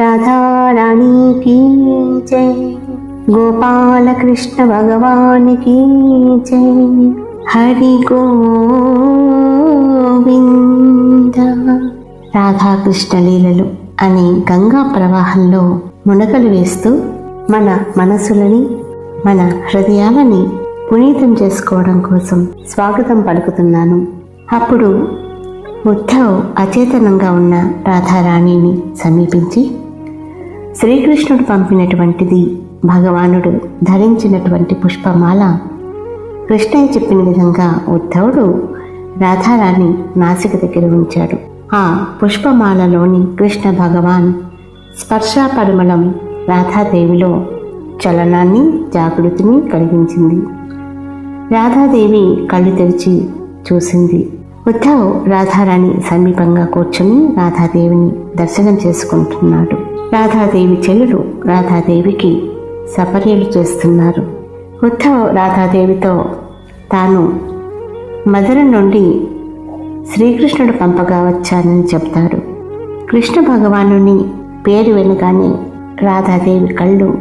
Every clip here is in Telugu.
రాధారాణి కీ జై. గోపాలకృష్ణ భగవాన్ కీ జై. హరి గోవింద. రాధాకృష్ణ లీలలు అనే గంగా ప్రవాహంలో మునకలు వేస్తూ మన మనసులని మన హృదయాలని పునీతం చేసుకోవడం కోసం స్వాగతం పలుకుతున్నాను. అప్పుడు ఉద్ధవ్ అచేతనంగా ఉన్న రాధారాణిని సమీపించి శ్రీకృష్ణుడు పంపినటువంటిది భగవానుడు ధరించినటువంటి పుష్పమాల. కృష్ణయ్య చెప్పిన విధంగా ఉద్ధవుడు రాధారాణి నాసిక దగ్గర ఉంచాడు. ఆ పుష్పమాలలోని కృష్ణ భగవాన్ స్పర్శ పరిమళం రాధాదేవిలో చలనాన్ని జాగృతిని కలిగించింది. రాధాదేవి కళ్ళు తెరిచి చూసింది. ఉద్ధవ్ రాధారాణి సమీపంగా కూర్చుని రాధాదేవిని దర్శనం చేసుకుంటున్నాడు. రాధాదేవి చెల్లెలు రాధాదేవికి సపర్యలు చేస్తున్నారు. ఉద్ధవ్ రాధాదేవితో తాను మధుర నుండి శ్రీకృష్ణుడు పంపగా వచ్చానని చెప్తాడు. కృష్ణ భగవానుని పేరు వినగానే రాధాదేవి కళ్ళు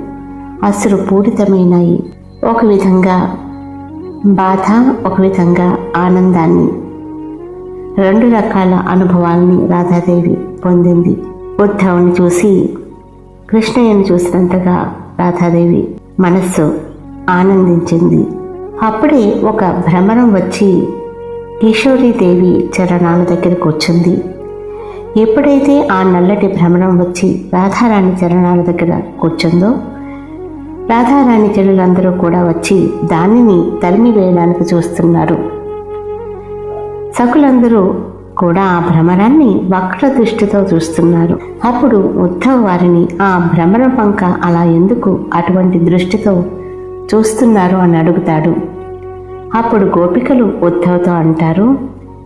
అసలు పూరితమైనాయి. ఒక విధంగా బాధ ఒక విధంగా ఆనందాన్ని రెండు రకాల అనుభవాల్ని రాధాదేవి పొందింది. ఉద్ధవుని చూసి కృష్ణయ్యను చూసినంతగా రాధాదేవి మనస్సు ఆనందించింది. అప్పుడే ఒక భ్రమరం వచ్చి కిషోరీదేవి చరణాల దగ్గర కూర్చుంది. ఎప్పుడైతే ఆ నల్లటి భ్రమరం వచ్చి రాధారాణి చరణాల దగ్గర కూర్చుందో రాధారాణి చెల్లులందరూ కూడా వచ్చి దానిని తరిమి వేయడానికి చూస్తున్నారు. సకులందరూ కూడా ఆ భ్రమరాన్ని వక్ర దృష్టితో చూస్తున్నారు. అప్పుడు ఉద్ధవ్ వారిని ఆ భ్రమర పంక అలా ఎందుకు అటువంటి దృష్టితో చూస్తున్నారు? అని అడుగుతాడు. అప్పుడు గోపికలు ఉద్ధవ్తో అంటారు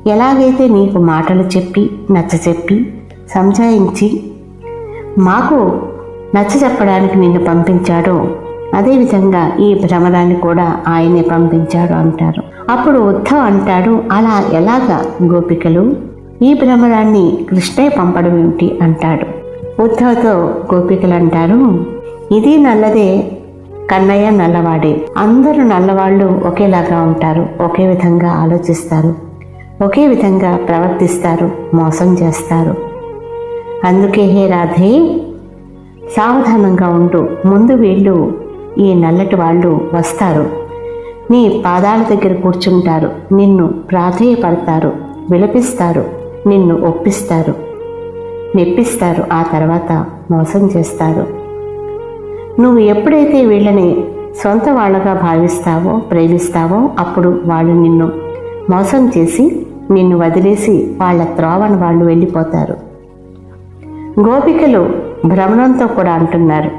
ఎలాగైతే నీకు మాటలు చెప్పి నచ్చ చెప్పి సంజాయించి మాకు నచ్చ చెప్పడానికి నిన్ను పంపించాడో అదేవిధంగా ఈ భ్రమరాన్ని కూడా ఆయనే పంపించాడు అంటారు. అప్పుడు ఉద్ధవ్ అంటాడు అలా ఎలాగా గోపికలు? ఈ భ్రమరాన్ని కృష్ణే పంపడం ఏమిటి అంటాడు. ఉద్ధవ్తో గోపికలు అంటారు ఇది నల్లదే కన్నయ్య నల్లవాడే. అందరూ నల్లవాళ్ళు ఒకేలాగా ఉంటారు ఒకే విధంగా ఆలోచిస్తారు ఒకే విధంగా ప్రవర్తిస్తారు మోసం చేస్తారు. అందుకే హే రాధే సావధానంగా ఉండు. ముందు వీళ్ళు ఈ నల్లటి వాళ్ళు వస్తారు. నీ పాదాల దగ్గర కూర్చుంటారు. నిన్ను ప్రాధేయపడతారు విలపిస్తారు. నిన్ను ఒప్పిస్తారు. మెప్పిస్తారు. ఆ తర్వాత మోసం చేస్తారు. నువ్వు ఎప్పుడైతే వీళ్ళని సొంత వాళ్ళగా భావిస్తావో ప్రేమిస్తావో అప్పుడు వాళ్ళు నిన్ను మోసం చేసి నిన్ను వదిలేసి వాళ్ళ త్రోవను వాళ్ళు వెళ్ళిపోతారు. గోపికలు భ్రమణంతో కూడా అంటున్నారు.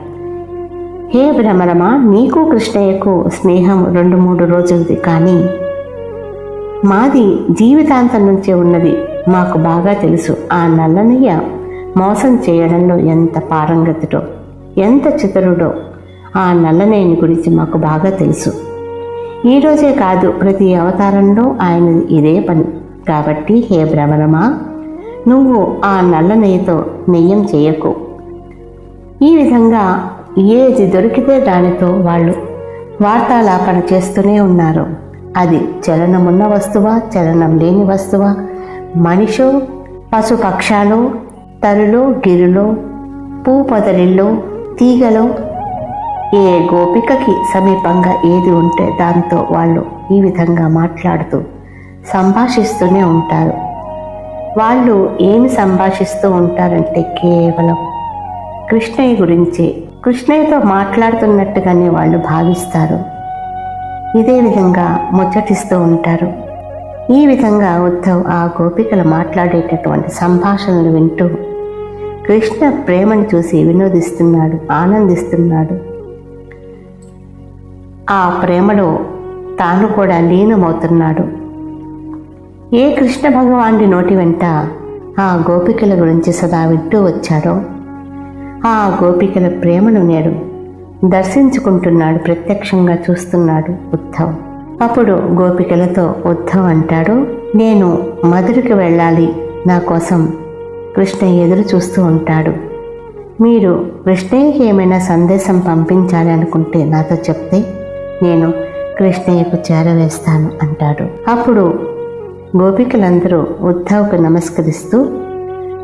హే భ్రమరమా నీకు కృష్ణయ్యకు స్నేహం రెండు మూడు రోజులది కానీ మాది జీవితాంతం నుంచే ఉన్నది. మాకు బాగా తెలుసు. ఆ నల్లనయ్య మోసం చేయడంలో ఎంత పారంగతుడో ఎంత చితరుడో ఆ నల్లనయ్యని గురించి మాకు బాగా తెలుసు. ఈరోజే కాదు ప్రతి అవతారంలో ఆయన ఇదే పని. కాబట్టి హే భ్రమరమా నువ్వు ఆ నల్ల నెయ్యితో నెయ్యం చేయకు. ఈ విధంగా ఏది దొరికితే దానితో వాళ్ళు వార్తాలాపన చేస్తూనే ఉన్నారు. అది చలనమున్న వస్తువా చలనం లేని వస్తువా మనిషో పశుపక్షాలు తరులో గిరులో పూ పొదరిల్లో తీగలో. ఏ గోపికకి సమీపంగా ఏది ఉంటే దాంతో వాళ్ళు ఈ విధంగా మాట్లాడుతూ సంభాషిస్తూనే ఉంటారు. వాళ్ళు ఏమి సంభాషిస్తూ ఉంటారంటే కేవలం కృష్ణయ్య గురించి కృష్ణయ్యతో మాట్లాడుతున్నట్టుగానే వాళ్ళు భావిస్తారు. ఇదే విధంగా ముచ్చటిస్తూ ఉంటారు. ఈ విధంగా ఉద్ధవ్ ఆ గోపికలు మాట్లాడేటటువంటి సంభాషణలు వింటూ కృష్ణ ప్రేమను చూసి వినోదిస్తున్నాడు ఆనందిస్తున్నాడు. ఆ ప్రేమలో తాను కూడా లీనమవుతున్నాడు. ఏ కృష్ణ భగవానుడి నోటి వెంట ఆ గోపికల గురించి సదా వింటూ వచ్చాడో ఆ గోపికల ప్రేమను నేడు దర్శించుకుంటున్నాడు ప్రత్యక్షంగా చూస్తున్నాడు ఉద్ధవ్. అప్పుడు గోపికలతో ఉద్ధవ్ అంటాడు నేను మధురకి వెళ్ళాలి. నా కోసం కృష్ణ ఎదురు చూస్తూ ఉంటాడు. మీరు కృష్ణయ్యకి ఏమైనా సందేశం పంపించాలి అనుకుంటే నాతో చెప్తే నేను కృష్ణయ్యకు చేరవేస్తాను అంటాడు. అప్పుడు గోపికలందరూ ఉద్ధవ్కు నమస్కరిస్తూ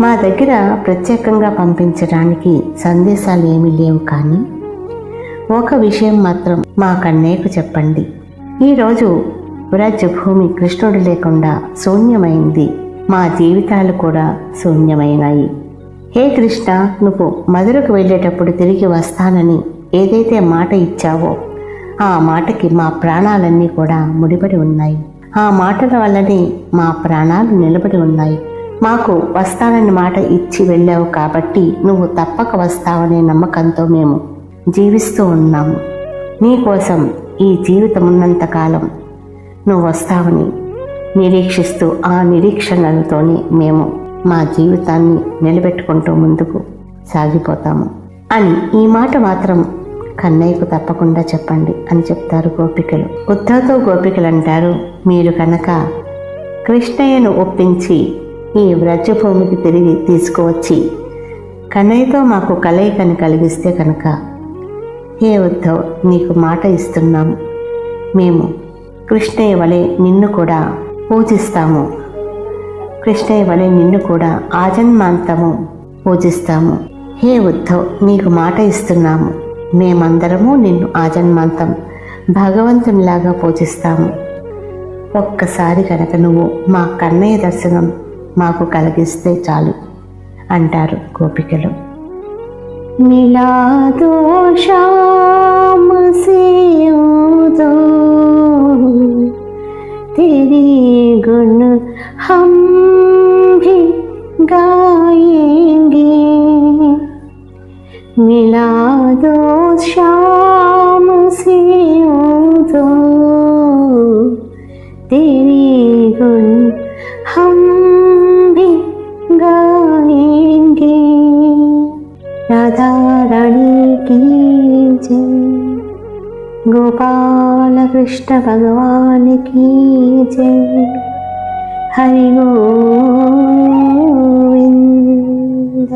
మా దగ్గర ప్రత్యేకంగా పంపించడానికి సందేశాలు ఏమీ లేవు కానీ ఒక విషయం మాత్రం మా కన్నయ్యకు చెప్పండి. ఈరోజు వ్రజభూమి కృష్ణుడు లేకుండా శూన్యమైంది. మా జీవితాలు కూడా శూన్యమైనాయి. హే కృష్ణ నువ్వు మధురకు వెళ్ళేటప్పుడు తిరిగి వస్తానని ఏదైతే మాట ఇచ్చావో ఆ మాటకి మా ప్రాణాలన్నీ కూడా ముడిపడి ఉన్నాయి. ఆ మాటల వల్లనే మా ప్రాణాలు నిలబడి ఉన్నాయి. మాకు వస్తానని మాట ఇచ్చి వెళ్ళావు కాబట్టి నువ్వు తప్పక వస్తావనే నమ్మకంతో మేము జీవిస్తూ ఉన్నాము. నీకోసం ఈ జీవితం ఉన్నంతకాలం నువ్వు వస్తావని నిరీక్షిస్తూ ఆ నిరీక్షణలతోనే మేము మా జీవితాన్ని నిలబెట్టుకుంటూ ముందుకు సాగిపోతాము. అని ఈ మాట మాత్రం కన్నయ్యకు తప్పకుండా చెప్పండి అని చెప్తారు గోపికలు. ఉద్ధవ్తో గోపికలు అంటారు మీరు కనుక కృష్ణయ్యను ఒప్పించి ఈ వ్రజభూమికి తిరిగి తీసుకువచ్చి కన్నయ్యతో మాకు కలయికను కలిగిస్తే కనుక హే ఉద్ధవ్ నీకు మాట ఇస్తున్నాము. మేము కృష్ణయ్య వలె నిన్ను కూడా పూజిస్తాము. కృష్ణయ్య వలె నిన్ను కూడా ఆజన్మాంతము పూజిస్తాము. హే ఉద్ధవ్ నీకు మాట ఇస్తున్నాము. మేమందరము నిన్ను ఆజన్మాంతం భగవంతునిలాగా పూజిస్తాము. ఒక్కసారి కనుక నువ్వు మా కన్నయ్య దర్శనం మాకు కలిగిస్తే చాలు అంటారు గోపికలు. মিলা তো শাম সে তো তেরি গুণ হম ভি গায়েঙ্গে। মিলা তো শাম সে তো तेरी चारणी गोपालकृष्ण भगवान् जय हरिगो गोविन्द।